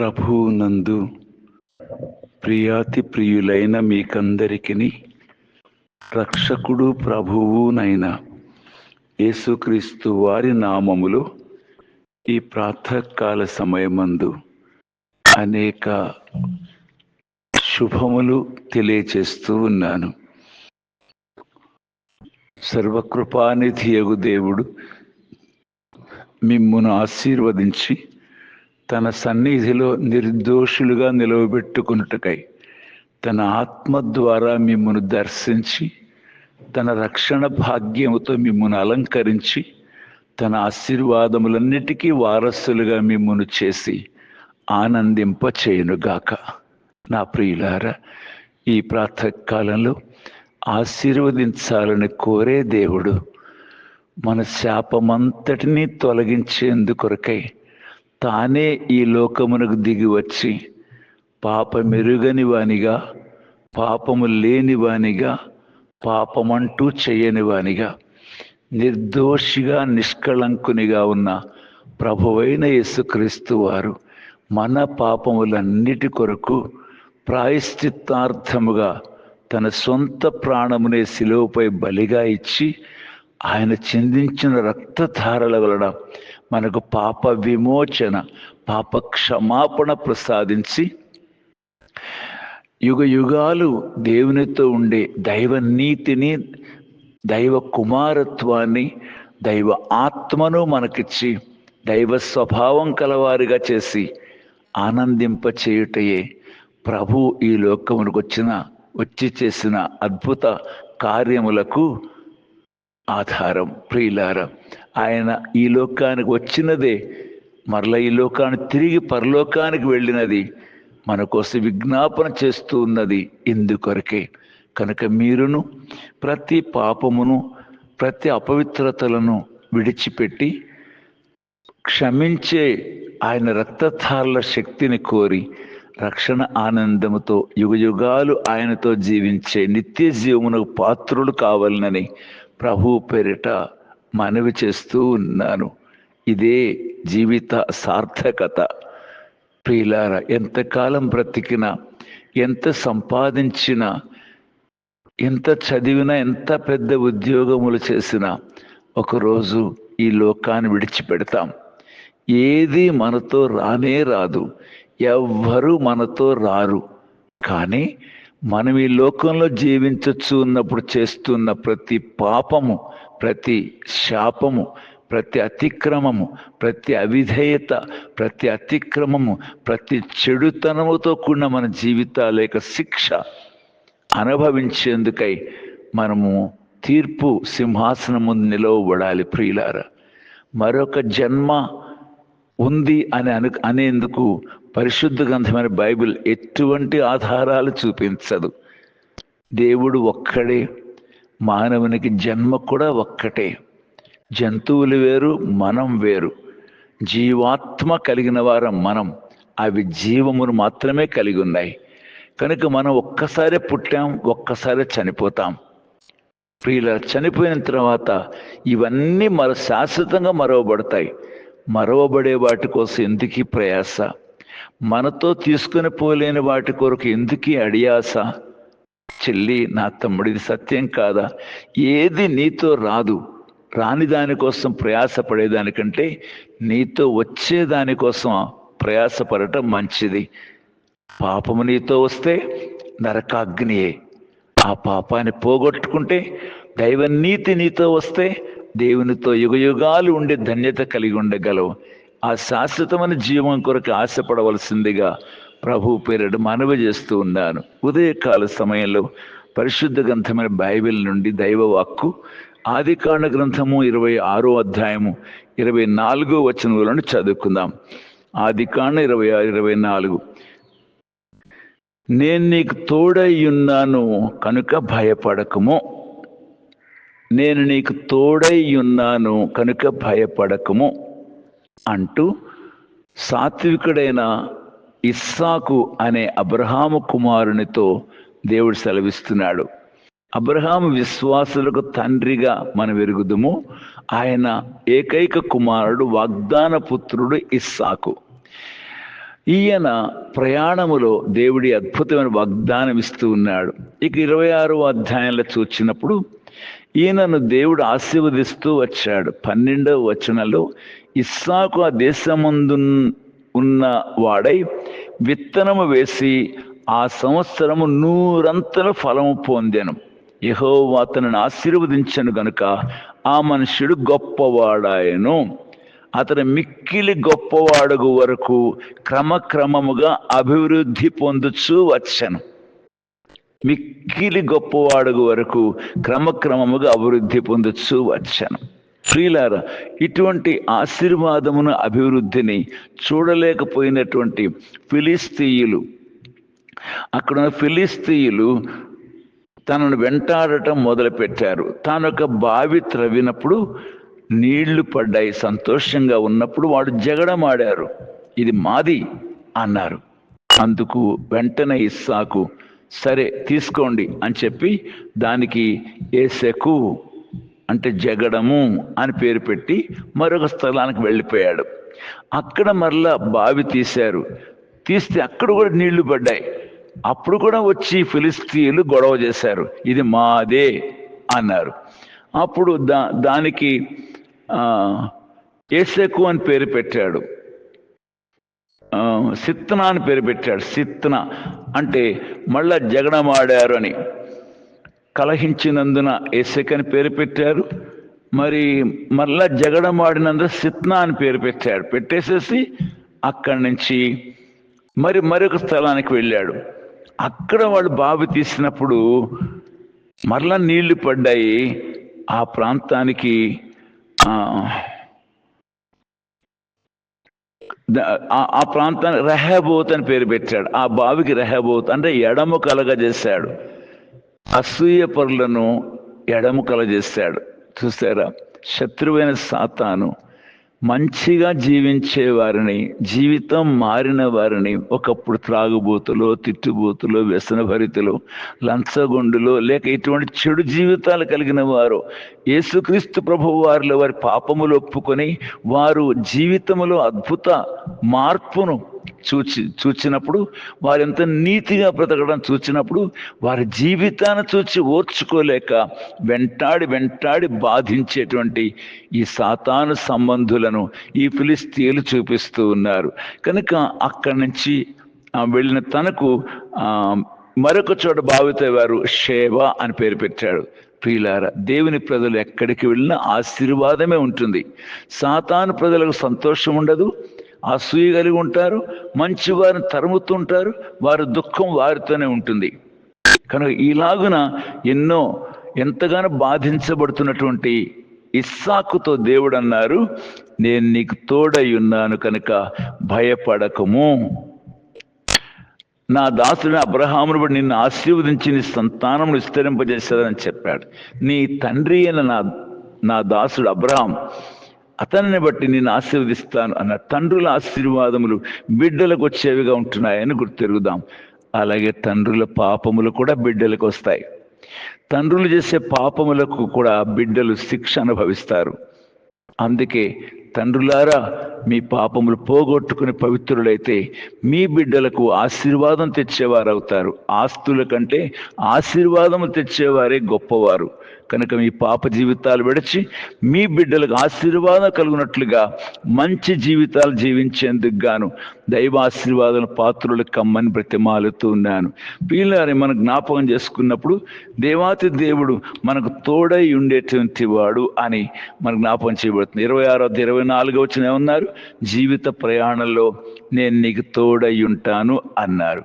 ప్రభువునందు ప్రియాతి ప్రియులైన మీకందరికీ రక్షకుడు ప్రభువునైన యేసుక్రీస్తు వారి నామములో ఈ ప్రాతకాల సమయమందు అనేక శుభములు తెలియచేస్తూ ఉన్నాను. సర్వకృపానిధియగు దేవుడు మిమ్మును ఆశీర్వదించి తన సన్నిధిలో నిర్దోషులుగా నిలవబెట్టుకున్నట్టుకై తన ఆత్మ ద్వారా మిమ్మను దర్శించి తన రక్షణ భాగ్యముతో మిమ్మను అలంకరించి తన ఆశీర్వాదములన్నిటికీ వారసులుగా మిమ్మను చేసి ఆనందింపచేయునుగాక. నా ప్రియులారా ఈ ప్రాతకాలంలో ఆశీర్వదించాలని కోరే దేవుడు మన శాపమంతటినీ తొలగించేందుకొరకై తానే ఈ లోకమునకు దిగి వచ్చి పాపమెరుగని వానిగా పాపము లేని వానిగా పాపమంటూ చేయని వానిగా నిర్దోషిగా నిష్కళంకునిగా ఉన్న ప్రభువైన యేసుక్రీస్తు వారు మన పాపములన్నిటి కొరకు ప్రాయశ్చిత్తార్థముగా తన సొంత ప్రాణమునే శిలువపై బలిగా ఇచ్చి ఆయన చిందించిన రక్తధారల వలన మనకు పాప విమోచన పాప క్షమాపణ ప్రసాదించి యుగ యుగాలు దేవునితో ఉండే దైవ నీతిని దైవ కుమారత్వాన్ని దైవ ఆత్మను మనకిచ్చి దైవ స్వభావం కలవారిగా చేసి ఆనందింప చేయుటయే ప్రభు ఈ లోకమునకు వచ్చిన వచ్చి చేసిన అద్భుత కార్యములకు ఆధారం. ప్రియులారం ఆయన ఈ లోకానికి వచ్చినదే మరల ఈ లోకాన్ని తిరిగి పరలోకానికి వెళ్ళినది మన కోసం విజ్ఞాపన చేస్తూ ఉన్నది ఇందుకొరకే. కనుక మీరును ప్రతి పాపమును ప్రతి అపవిత్రతలను విడిచిపెట్టి క్షమించే ఆయన రక్తధారల శక్తిని కోరి రక్షణ ఆనందముతో యుగయుగాలు ఆయనతో జీవించే నిత్య జీవమునకు పాత్రులు కావాలనని ప్రభు పేరిట మనవి చేస్తూ ఉన్నాను. ఇదే జీవిత సార్థకత. ప్రియులార ఎంతకాలం బ్రతికినా ఎంత సంపాదించినా ఎంత చదివినా ఎంత పెద్ద ఉద్యోగములు చేసినా ఒకరోజు ఈ లోకాన్ని విడిచిపెడతాం. ఏది మనతో రానే రాదు. ఎవ్వరూ మనతో రారు. కానీ మనం ఈ లోకంలో జీవించచ్చు ఉన్నప్పుడు చేస్తున్న ప్రతి పాపము ప్రతి శాపము ప్రతి అతిక్రమము ప్రతి అవిధేయత ప్రతి అతిక్రమము ప్రతి చెడుతనముతో కూడిన మన జీవితాల యొక్క శిక్ష అనుభవించేందుకై మనము తీర్పు సింహాసనం ముందు నిలవబడాలి ప్రియులార. మరొక జన్మ ఉంది అని అను అనేందుకు పరిశుద్ధ గ్రంథమైన బైబిల్ ఎటువంటి ఆధారాలు చూపించదు. దేవుడు ఒక్కడే మానవునికి జన్మ కూడా ఒక్కటే. జంతువులు వేరు మనం వేరు. జీవాత్మ కలిగిన వారం మనం. అవి జీవమును మాత్రమే కలిగి ఉన్నాయి. కనుక మనం ఒక్కసారే పుట్టాం ఒక్కసారే చనిపోతాం. ప్రియుల చనిపోయిన తర్వాత ఇవన్నీ మరో శాశ్వతంగా మరవబడతాయి. మరవబడే వాటి కోసం ఎందుకీ ప్రయాస? మనతో తీసుకుని పోలేని వాటి కొరకు ఎందుకీ అడియాస? చెల్లి నా తమ్ముడిది సత్యం కాదా? ఏది నీతో రాదు. రాని దానికోసం ప్రయాసపడేదానికంటే నీతో వచ్చేదానికోసం ప్రయాసపడటం మంచిది. పాపము నీతో వస్తే నరకాగ్నియే. ఆ పాపాన్ని పోగొట్టుకుంటే దైవ నీతి నీతో వస్తే దేవునితో యుగయుగాలు ఉండే ధన్యత కలిగి ఉండగలవు. ఆ శాశ్వతమైన జీవం కొరకు ఆశపడవలసిందిగా ప్రభు పేరుడు మనవి చేస్తూ ఉన్నాను. ఉదయకాల సమయంలో పరిశుద్ధ గ్రంథమైన బైబిల్ నుండి దైవ వాక్కు ఆదికాండ గ్రంథము ఇరవై ఆరో అధ్యాయము ఇరవై నాలుగో వచనములను చదువుకుందాం. ఆదికాండ ఇరవై ఆరు ఇరవై నాలుగు. నేను నీకు తోడై ఉన్నాను కనుక భయపడకము. నేను నీకు తోడై ఉన్నాను కనుక భయపడకము. అంటూ సాత్వికుడైన ఇస్సాకు అనే అబ్రహాము కుమారునితో దేవుడు సెలవిస్తున్నాడు. అబ్రహాము విశ్వాసులకు తండ్రిగా మనం ఎరుగుదము. ఆయన ఏకైక కుమారుడు వాగ్దాన పుత్రుడు ఇస్సాకు. ఈయన ప్రయాణములో దేవుడి అద్భుతమైన వాగ్దానం ఇస్తూ ఉన్నాడు. ఇక ఇరవై ఆరో అధ్యాయంలో చూచినప్పుడు ఈయనను దేవుడు ఆశీర్వదిస్తూ వచ్చాడు. పన్నెండవ వచనంలో ఇస్సాకు ఆ దేశమందు ఉన్న వాడై విత్తనము వేసి ఆ సంవత్సరము నూరంతల ఫలము పొందెను. యహో అతనిని ఆశీర్వదించను గనుక ఆ మనుషుడు గొప్పవాడాయను. అతను మిక్కిలి గొప్పవాడుగు వరకు క్రమక్రమముగా అభివృద్ధి పొందుచూ వచ్చను. మిక్కిలి గొప్పవాడుగు వరకు క్రమక్రమముగా అభివృద్ధి పొందుచూ వచ్చాను. ప్రియులార ఇటువంటి ఆశీర్వాదమును అభివృద్ధిని చూడలేకపోయినటువంటి ఫిలిస్తీయులు అక్కడ ఫిలిస్తీయులు తనను వెంటాడటం మొదలుపెట్టారు. తాను ఒక బావి త్రవ్వినప్పుడు నీళ్ళు పడ్డాయి సంతోషంగా ఉన్నప్పుడు వాడు జగడమాడారు. ఇది మాది అన్నారు. అందుకు వెంటనే ఇస్సాకు సరే తీసుకోండి అని చెప్పి దానికి ఏసెకు అంటే జగడము అని పేరు పెట్టి మరొక స్థలానికి వెళ్ళిపోయాడు. అక్కడ మరలా బావి తీశారు. తీస్తే అక్కడ కూడా నీళ్ళు పడ్డాయి. అప్పుడు కూడా వచ్చి ఫిలిస్తీన్లు గొడవ చేశారు. ఇది మాదే అన్నారు. అప్పుడు దా దానికి ఏసెకు అని పేరు పెట్టాడు. సిత్న అని పేరు పెట్టాడు. సిత్న అంటే మళ్ళా జగడమాడారు అని. కలహించినందున ఎసెక్ అని పేరు పెట్టారు. మరి మళ్ళా జగడమాడినందున సిత్నా అని పేరు పెట్టాడు. పెట్టేసేసి అక్కడి నుంచి మరి మరొక స్థలానికి వెళ్ళాడు. అక్కడ వాళ్ళు బావి తీసినప్పుడు మరలా నీళ్ళు పడ్డాయి. ఆ ప్రాంతానికి ఆ ప్రాంతానికి రెహబోత్ అని పేరు పెట్టాడు. ఆ బావికి రెహబోత్ అంటే ఎడము కలగజేశాడు. అసూయ పరులను ఎడము కలజేశాడు. చూసారా శత్రువైన సాతాను మంచిగా జీవించే వారిని జీవితం మారిన వారిని ఒకప్పుడు త్రాగుబోతులో తిట్టుబోతులో వ్యసనభరితులు లంచగొండులో లేక ఇటువంటి చెడు జీవితాలు కలిగిన వారు యేసుక్రీస్తు ప్రభు వారిలో వారి పాపములు ఒప్పుకొని వారు జీవితంలో అద్భుత మార్పును చూచి చూచినప్పుడు వారెంత నీతిగా బ్రతకడం చూచినప్పుడు వారి జీవితాన్ని చూచి ఓర్చుకోలేక వెంటాడి వెంటాడి బాధించేటువంటి ఈ సాతాను సంబంధులను ఈ ఫిలిస్తీన్లు చూపిస్తూ ఉన్నారు. కనుక అక్కడి నుంచి వెళ్ళిన తనకు మరొక చోట వారు షేవ అని పేరు పెట్టాడు. ప్రియులార దేవుని ప్రజలు ఎక్కడికి వెళ్ళినా ఆశీర్వాదమే ఉంటుంది. సాతాను ప్రజలకు సంతోషం ఉండదు అసూయ కలిగి ఉంటారు మంచి వారిని తరుముతుంటారు వారి దుఃఖం వారితోనే ఉంటుంది. కనుక ఇలాగున ఎన్నో ఎంతగానో బాధించబడుతున్నటువంటి ఇస్సాకుతో దేవుడు అన్నారు నేను నీకు తోడై ఉన్నాను కనుక భయపడకము. నా దాసుడిని అబ్రహామును బట్టి నిన్ను ఆశీర్వదించి నీ సంతానమును విస్తరింపజేస్తాదని చెప్పాడు. నీ తండ్రి అయిన నా నా దాసుడు అబ్రహాం అతనిని బట్టి నేను ఆశీర్వదిస్తాను అన్న తండ్రుల ఆశీర్వాదములు బిడ్డలకు వచ్చేవిగా ఉంటున్నాయని గుర్తెరుగుదాం. అలాగే తండ్రుల పాపములు కూడా బిడ్డలకు వస్తాయి. తండ్రులు చేసే పాపములకు కూడా బిడ్డలు శిక్ష అనుభవిస్తారు. అందుకే తండ్రులారా మీ పాపములు పోగొట్టుకుని పవిత్రులైతే మీ బిడ్డలకు ఆశీర్వాదం తెచ్చేవారు అవుతారు ఆస్తుల కంటే ఆశీర్వాదము తెచ్చేవారే గొప్పవారు. కనుక మీ పాప జీవితాలు విడిచి మీ బిడ్డలకు ఆశీర్వాదం కలుగునట్లుగా మంచి జీవితాలు జీవించేందుకు గాను దైవాశీర్వాదం పాత్రలు కమ్మని బ్రతిమాలుతూ ఉన్నాను. వీళ్ళని మనం జ్ఞాపకం చేసుకున్నప్పుడు దేవాతి దేవుడు మనకు తోడై ఉండేటువంటి వాడు అని మన జ్ఞాపకం చేయబడుతుంది. ఇరవై ఆరో ఇరవై నాలుగో వచ్చిన ఏమన్నారు? జీవిత ప్రయాణంలో నేను నీకు తోడై ఉంటాను అన్నారు.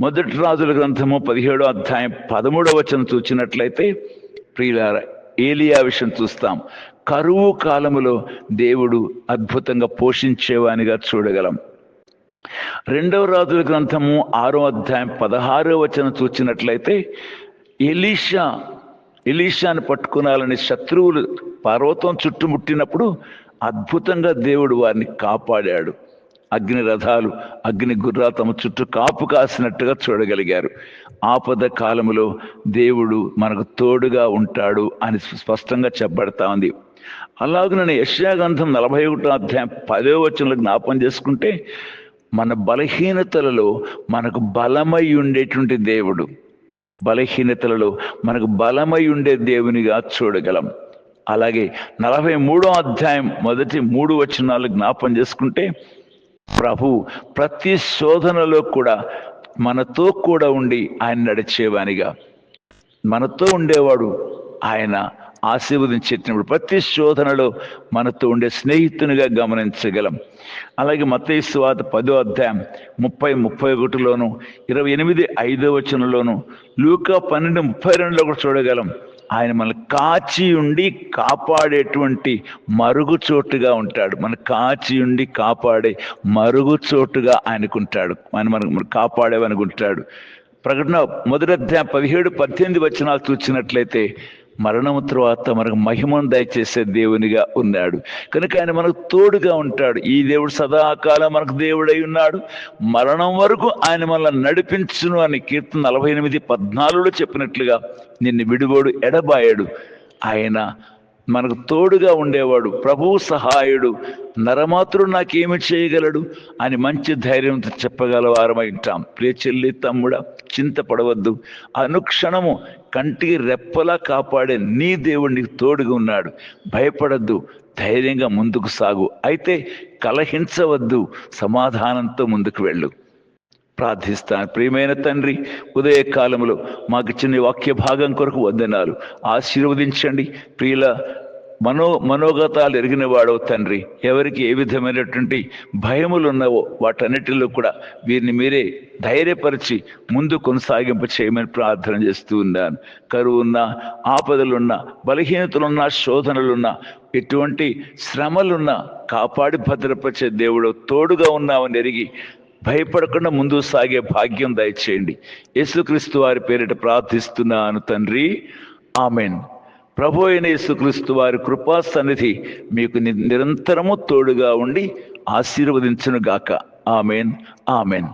మొదటి రాజుల గ్రంథము పదిహేడో అధ్యాయం పదమూడవ వచనం చూచినట్లయితే ప్రియులార ఏలియా విషయం చూస్తాం. కరువు కాలములో దేవుడు అద్భుతంగా పోషించేవానిగా చూడగలం. రెండవ రాజుల గ్రంథము ఆరో అధ్యాయం పదహారో వచనం చూచినట్లయితే ఎలీషా ఎలీషాను పట్టుకునాలని శత్రువులు పర్వతం చుట్టుముట్టినప్పుడు అద్భుతంగా దేవుడు వారిని కాపాడాడు. అగ్ని రథాలు అగ్ని గుర్రా తమ చుట్టూ కాపు కాసినట్టుగా చూడగలిగారు. ఆపద కాలములో దేవుడు మనకు తోడుగా ఉంటాడు అని స్పష్టంగా చెప్పబడతా ఉంది. అలాగే నేను యశ్యాగంధం నలభై ఒకటో అధ్యాయం పదో వచనంలో జ్ఞాపం చేసుకుంటే మన బలహీనతలలో మనకు బలమై ఉండేటువంటి దేవుడు. బలహీనతలలో మనకు బలమై ఉండే దేవునిగా చూడగలం. అలాగే నలభై మూడో అధ్యాయం మొదటి మూడు వచనాలు జ్ఞాపం చేసుకుంటే ప్రభు ప్రతి శోధనలో కూడా మనతో కూడా ఉండి ఆయన నడిచేవానిగా. మనతో ఉండేవాడు ఆయన ఆశీర్వదించేటప్పుడు ప్రతి శోధనలో మనతో ఉండే స్నేహితునిగా గమనించగలం. అలాగే మతేశ్వాత పదో అధ్యాయం ముప్పై ముప్పై ఒకటిలోను ఇరవై ఎనిమిది ఐదో వచనంలోను లూకా పన్నెండు ముప్పై రెండులో కూడా చూడగలం. ఆయన మనల్ని కాచి ఉండి కాపాడేటువంటి మరుగుచోటుగా ఉంటాడు. మన కాచి ఉండి కాపాడే మరుగుచోటుగా ఆయనకుంటాడు. ఆయన మనకు కాపాడేవనుకుంటాడు. ప్రకటన మొదటి అధ్యాయం పదిహేడు పద్దెనిమిది వచనాలు చూసినట్లయితే మరణం తర్వాత మనకు మహిమను దయచేసే దేవునిగా ఉన్నాడు. కనుక ఆయన మనకు తోడుగా ఉంటాడు. ఈ దేవుడు సదాకాలం మనకు దేవుడై ఉన్నాడు. మరణం వరకు ఆయన మనల్ని నడిపించును అని కీర్తన నలభై ఎనిమిది పద్నాలుగులో చెప్పినట్లుగా నిన్ను విడివోడు ఎడబాయాడు. ఆయన మనకు తోడుగా ఉండేవాడు ప్రభువు సహాయుడు నరమాత్రుడు నాకేమి చేయగలడు అని మంచి ధైర్యంతో చెప్పగల వారమై ఉంటాం. ప్రియ చెల్లి తమ్ముడా చింతపడవద్దు. అనుక్షణము కంటికి రెప్పలా కాపాడే నీ దేవుడు నీకు తోడుగా ఉన్నాడు. భయపడద్దు. ధైర్యంగా ముందుకు సాగు. అయితే కలహించవద్దు. సమాధానంతో ముందుకు వెళ్ళు. ప్రార్థిస్తాను. ప్రియమైన తండ్రి ఉదయకాలంలో మాకు ఇచ్చిన వాక్య భాగం కొరకు వందనాలు. ఆశీర్వదించండి. ప్రియుల మనో మనోగతాలు ఎరిగిన వాడవు తండ్రి. ఎవరికి ఏ విధమైనటువంటి భయములు ఉన్నావో వాటన్నిటిలో కూడా వీరిని మీరే ధైర్యపరిచి ముందు కొనసాగింపు చేయమని ప్రార్థన చేస్తూ ఉన్నాను. కరువున్నా ఆపదలున్నా బలహీనతలున్నా శోధనలున్నా ఎటువంటి శ్రమలున్నా కాపాడి భద్రపరిచే దేవుడు తోడుగా ఉన్నామని ఎరిగి భయపడకుండా ముందు సాగే భాగ్యం దయచేయండి. యేసుక్రీస్తు వారి పేరిట ప్రార్థిస్తున్నాను తండ్రి. ఆమెన్. ప్రభు అయిన యేసుక్రీస్తు వారి కృపా సన్నిధి మీకు ని- నిరంతరము తోడుగా ఉండి ఆశీర్వదించను గాక ఆమెన్. ఆమెన్.